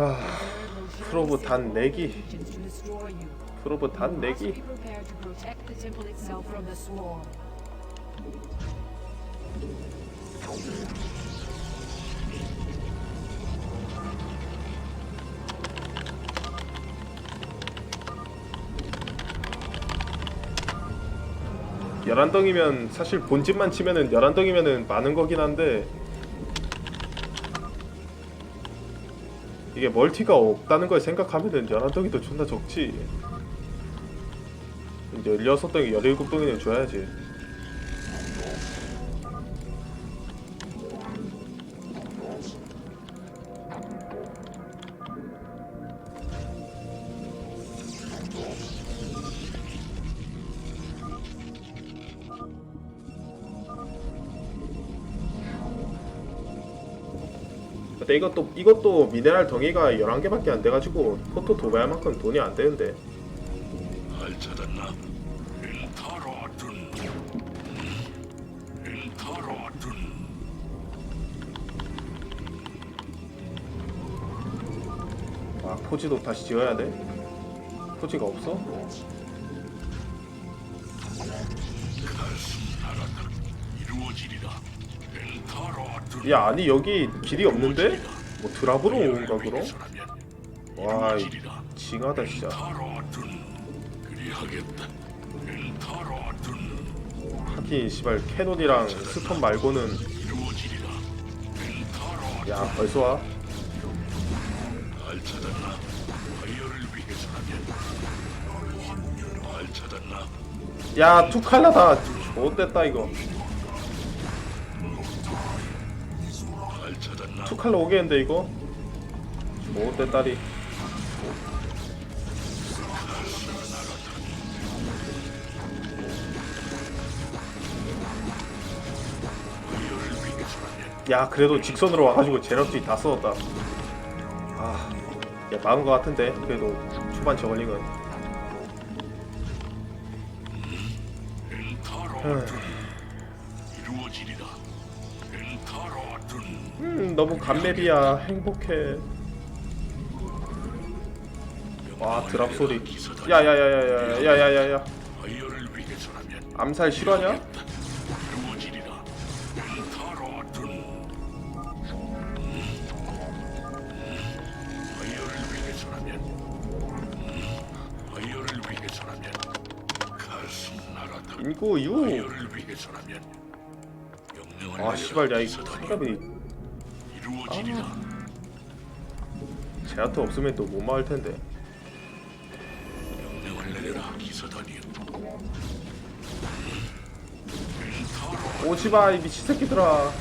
아, 프로브 단 내기. 프로브 단 내기. Be prepared to protect the temple itself from the swarm. 열한 덩이면 사실 본집만 치면은 열한 덩이면은 많은 거긴 한데 이게 멀티가 없다는 걸 생각하면은 열한 덩이도 존나 적지. 이제 열여섯 덩이, 열일곱 덩이는 줘야지. 이것도 이것도 미네랄 덩이가 11개밖에 안 돼가지고 포토 도배할 만큼 돈이 안 되는데. 인타로든. 인타로든. 아 포지도 다시 지어야 돼? 포지가 없어? 이루어지리라. 인타로든 야 아니 여기 길이 없는데? 뭐 드랍으로 온가 그럼? 와 징하다 진짜 하긴 시발 캐논이랑 스톤 말고는 야 벌써 와? 야 투칼라다 좋댔다 이거 칼라 오겠는데 이거? 파이어를 위해서라면 야 그래도 직선으로 와가지고 제너티 다 써졌다. 아 야, 막은 거 같은데 그래도 초반 저글링은 음 너무 감맵이야. 행복해. 와 드랍 소리. 야야야야야야야야야. 암살 실화냐? 인구 유 파이어를 위해서라면 명령을 아 씨발 야이 기사단이 제아트 없으면 또못 마을 텐데. 오지마 이 미친 새끼들아.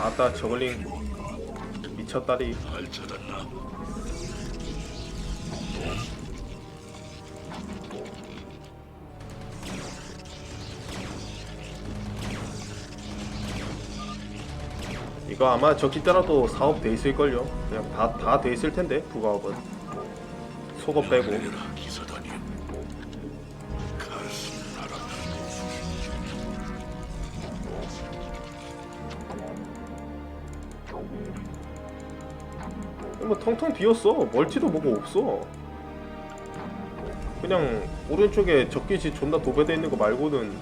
아따 저글링 미쳤다리. 이거 아마 적기 때라도 사업 돼 있을걸요. 그냥 다 다 돼 있을 텐데 부가업은. 속업 빼고. 뭐 텅텅 비었어. 멀티도 뭐고 없어. 그냥 오른쪽에 적기지 존나 도배돼 있는 거 말고는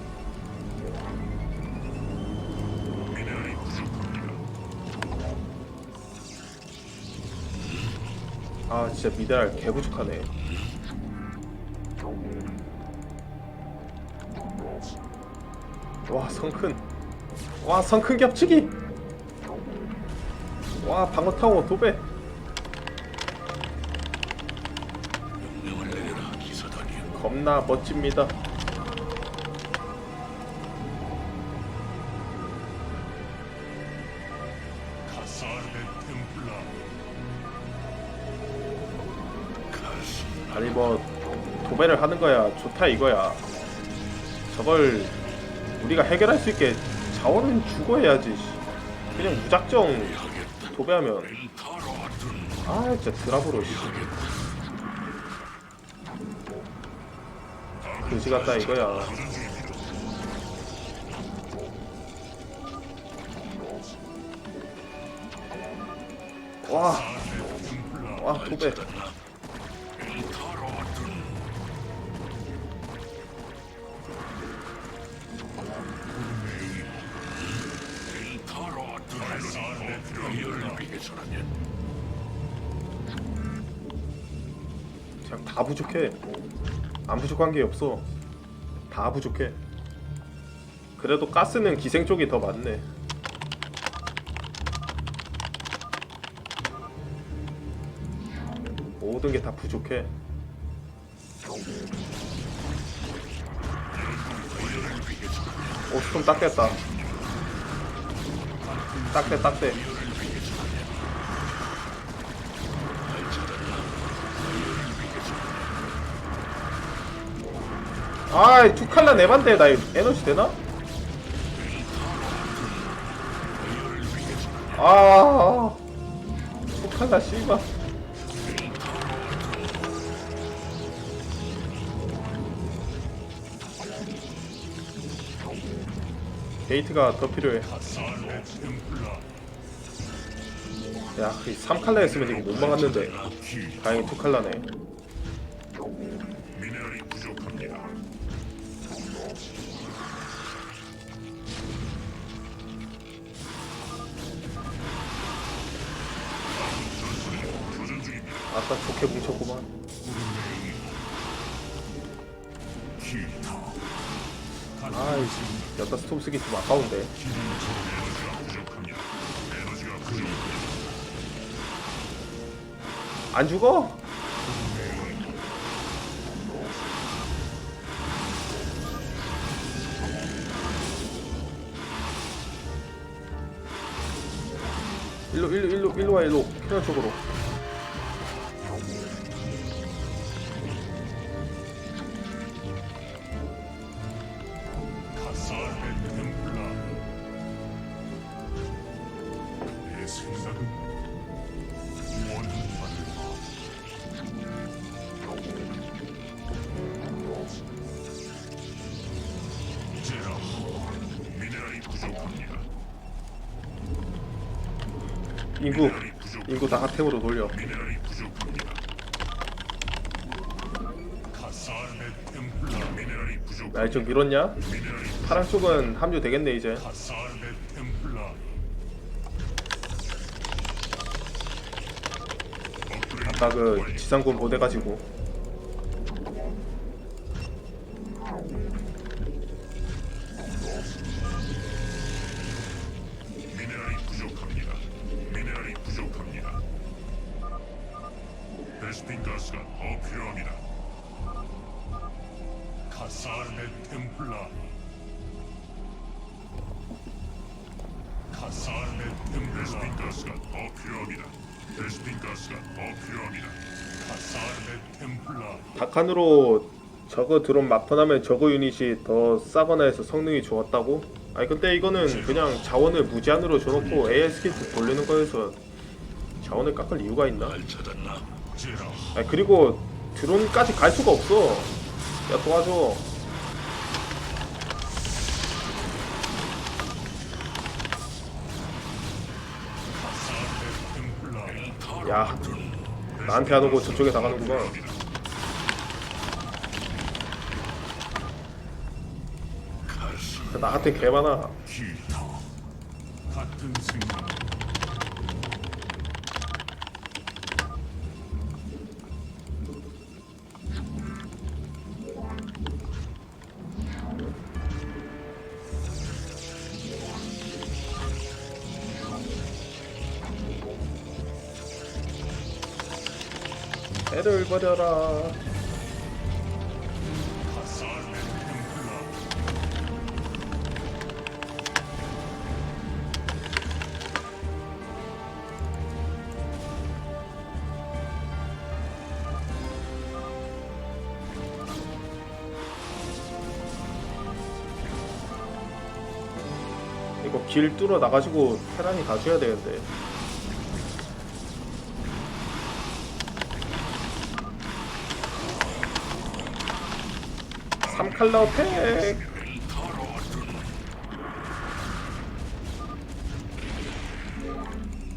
아 진짜 미네랄 개부족하네. 와 성큰. 와 성큰 겹치기. 와 방어 타워 도배. 겁나 멋집니다. 도배를 하는 거야. 좋다 이거야. 저걸 우리가 해결할 수 있게 자원은 죽어야지. 그냥 무작정 도배하면. 아 진짜 드랍으로 그지 같다 이거야. 와와 도배. 다 부족해. 안 부족한 게 없어. 다 부족해. 그래도 가스는 기생 쪽이 더 많네. 모든 게 다 부족해. 딱 돼, 딱 돼. 아이, 두 칼라 내반데 나 에너지 되나? 아, 두 칼라 씨발. 게이트가 더 필요해. 야, 그 3칼라 했으면 이거 못 막았는데. 다행히 2칼라네. 아까 좋게 뭉쳤구만. 기타 아이씨, 여기다 스톰 쓰기 좀 아까운데. 안 죽어? 일로 일로 일로 일로 와 일로 캐논 쪽으로 인구 인구 다 하템으로 돌려 미네랄이 부족합니다. 카사르의 템플라 미네랄이 부족. 날좀 밀었냐? 파랑 쪽은 합류 되겠네 이제. 아까 그 지상군 보대 가지고 템플라. 카사르의 템 베스핀 가스가 더 필요합니다. 베스핀 가스가 더 필요합니다. 카사르의 템플라. 다칸으로 저거 드론 마펀하면 저거 유닛이 더 싸거나 해서 성능이 좋았다고? 아니 근데 이거는 그냥 자원을 무제한으로 줘놓고 AI 스킬트 돌리는 거여서 자원을 깎을 이유가 있나? 날 찾았나? 제라. 아니 그리고 드론까지 갈 수가 없어 야 도와줘 야 나한테 안 오고 저쪽에 나가는구만 나한테 개 많아. 같은 생각. 애를 버려라 카사르의 템플라. 이거 길 뚫어 나가지고 테란이 가줘야 되는데 칼라 팩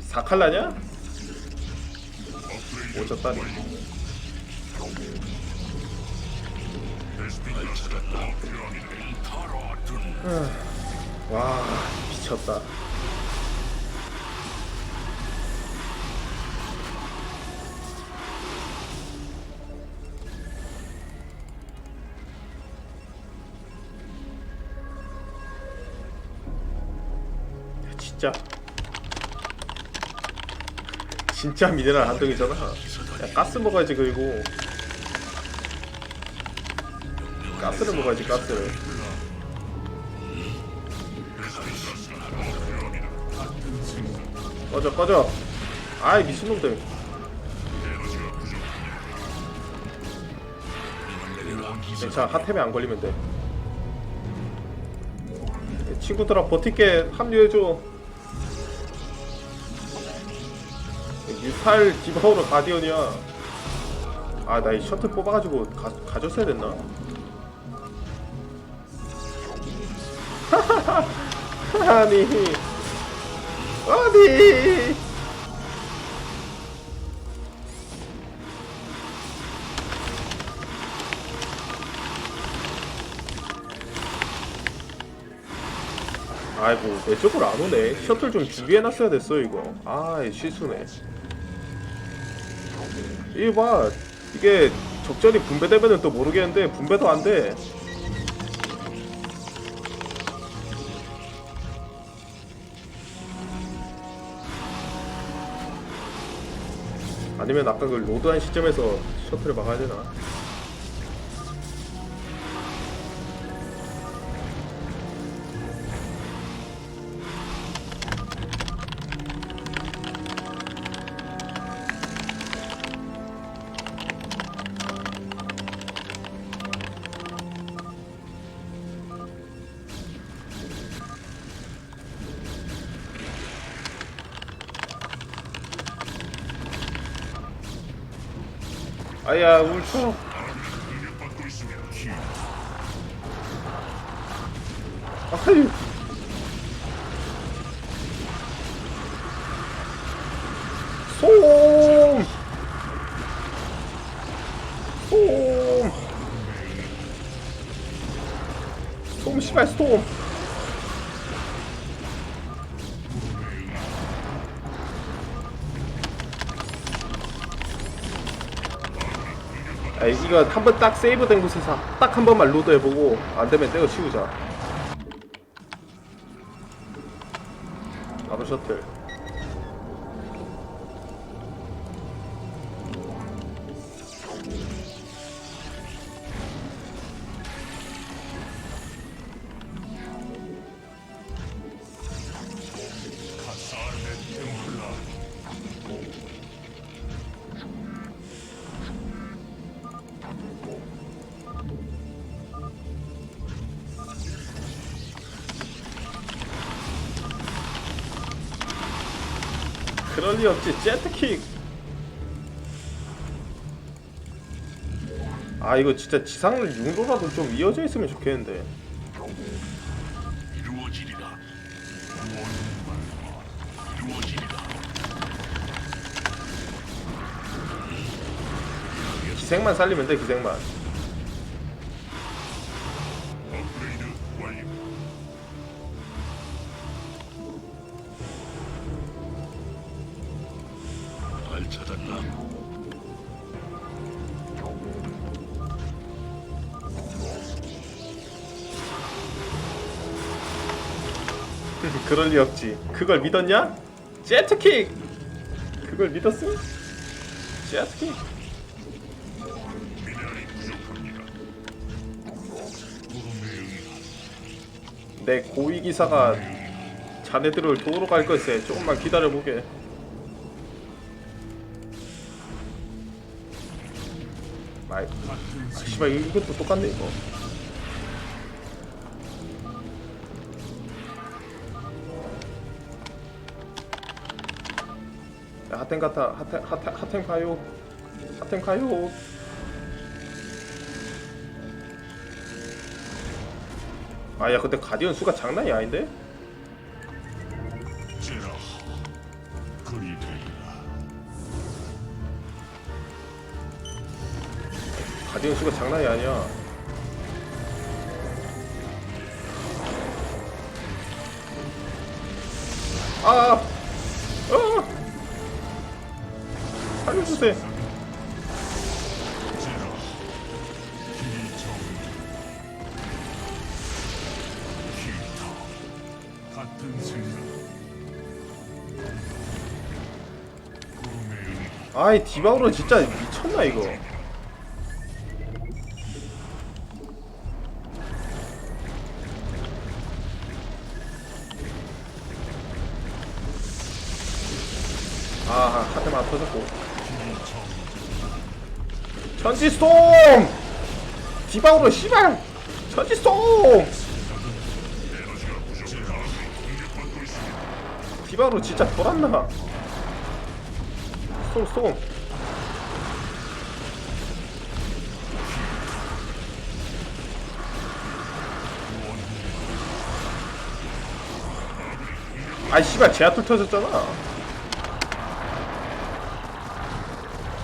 사칼라냐? 오졌다니. 와 미쳤다 진짜 미네랄 한정이잖아. 야 가스 먹어야지 그리고. 가스를 먹어야지 가스를. 꺼져 꺼져. 아이 미친놈들. 자 핫템에 안 걸리면 돼. 친구들아 버틸게 합류해줘 유탈 디바우로 가디언이야. 아 나 이 셔틀 뽑아가지고 가, 가졌어야 됐나? 아니. 어디 아이고 내 쪽으로 안 오네. 셔틀 좀 준비해놨어야 됐어 이거. 아 실수네 이거 봐 이게 적절히 분배되면은 또 모르겠는데 분배도 안 돼 아니면 아까 그 로드한 시점에서 셔틀을 막아야 되나? 아야 울쳐. 아유 솜! 솜! 솜 씨발 솜! 아 이거 한번 딱 세이브 된 곳에서 딱 한 번만 로드 해보고 안 되면 떼어 치우자. 바로 셔틀. 그럴 리 없지 제트킥. 아 이거 진짜 지상 융로라도 좀 이어져 있으면 좋겠는데. 이루어지리라. 이루어지리라. 기생만 살리면 돼 기생만. 그럴 리 없지. 그걸 믿었냐? 제트킥. 그걸 믿었어? 제트킥. 내 고위 기사가 자네들을 도우러 갈 걸세. 조금만 기다려 보게. 아이, 아, 씨발 이- 이것도 똑같네 이거. 야, 핫템 같아. 핫템 핫템 핫템 가요. 핫템 가요. 아 야 근데 가디언 수가 장난이 아닌데? 가디언 수가 장난이 아니야. 아, 아, 아, 살려주세요. 아이 디바우로 진짜 미쳤나 이거. 터졌고. 천지스톰! 디바우로 씨발! 천지스톰! 디바우로 진짜 돌았나? 스톰 스톰 아이 씨발 제아툴 터졌잖아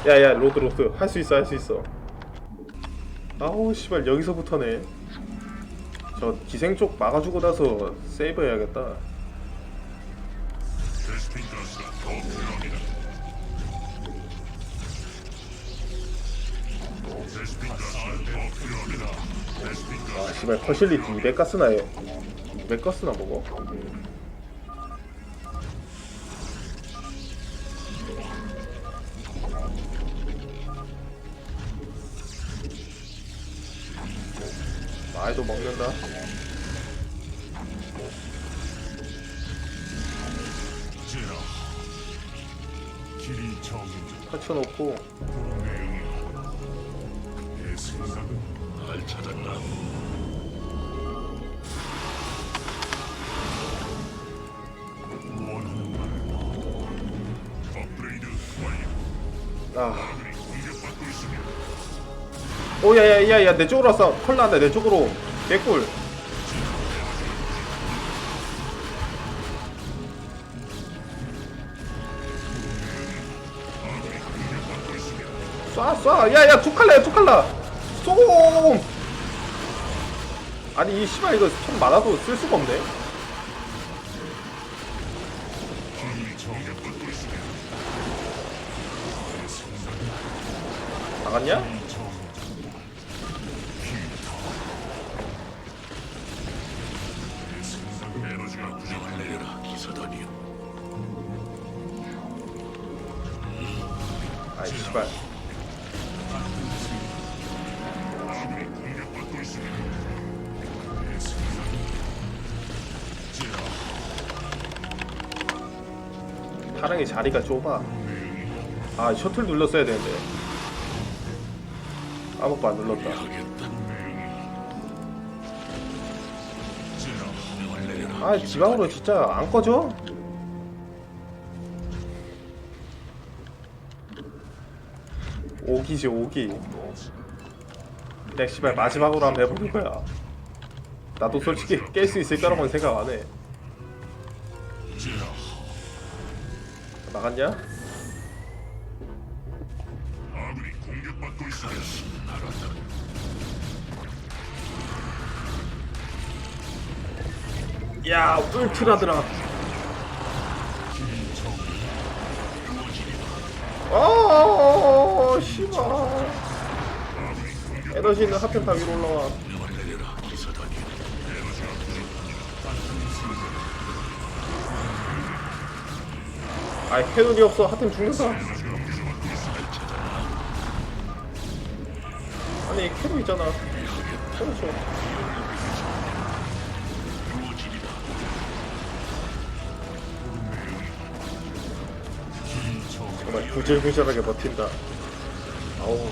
야야 로드 로드. 할 수 있어 할 수 있어. 아우 씨발 여기서부터네. 저 기생 쪽 막아주고 나서 세이브 해야겠다. 아 씨발 퍼실리티 200 가스나 해 200 가스나 먹어? 아이도 먹는다 제라. 길이 정해져. 터쳐놓고 구름의 영역. 내 생각은 날 찾았나? 원하는 말을 업그레이드 완료. 아. 오야야야야 내 쪽으로 왔어 콜 나한다 내 쪽으로. 개꿀. 쏴쏴. 야야 두 칼라야 두 칼라 쏘! 아니 이 씨발 이거 총 많아도 쓸 수가 없네. 나갔냐? 타랑이 자리가 좁아. 아 셔틀 눌렀어야 되는데. 아무것도 안 눌렀다. 아 지방으로 진짜 안 꺼져? 오기지 오기. 그냥 씨발 마지막으로 한번 해보는 거야. 나도 솔직히 깰 수 있을 거라고는 생각 안해 나갔냐? 아군이 공격받고 있습니다. 알았다. 야 울트라드라 길이 정어 씨발 에너지는 하필 다 위로 올라와 아이 캐논이 없어. 하여튼 죽는다. 아니 캐논 있잖아. 그렇죠 정말 구질구질하게 버틴다. 아우.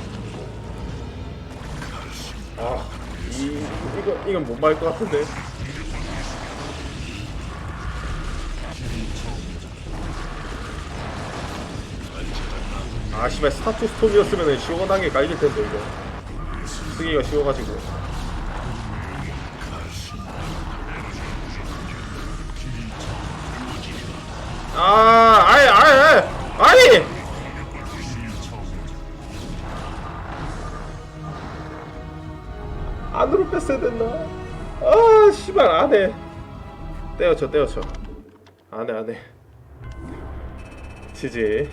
아 이, 이거, 이건 못 말 것 같은데 아 씨발 스타투 스톰이었으면 시원하게 깔릴 텐데 이거. 쓰기가 쉬워가지고. 아 아이 아이 아이 아이 안으로 뺐어야 됐나? 아 씨발 안해. 떼어쳐 떼어쳐. 안해 안해. 지지